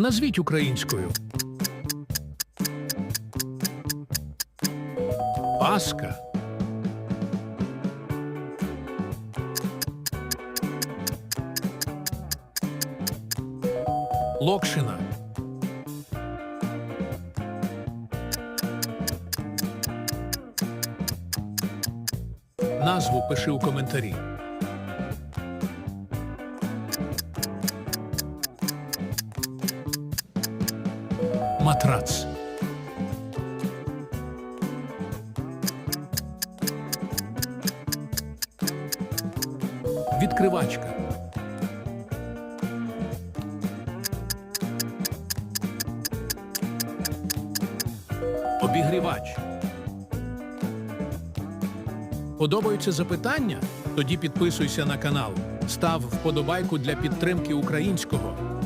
Назвіть українською. Паска. Локшина. Назву пиши у коментарі. Матрац. Відкривачка. Обігрівач. Подобаються запитання? Тоді підписуйся на канал, став вподобайку для підтримки українського.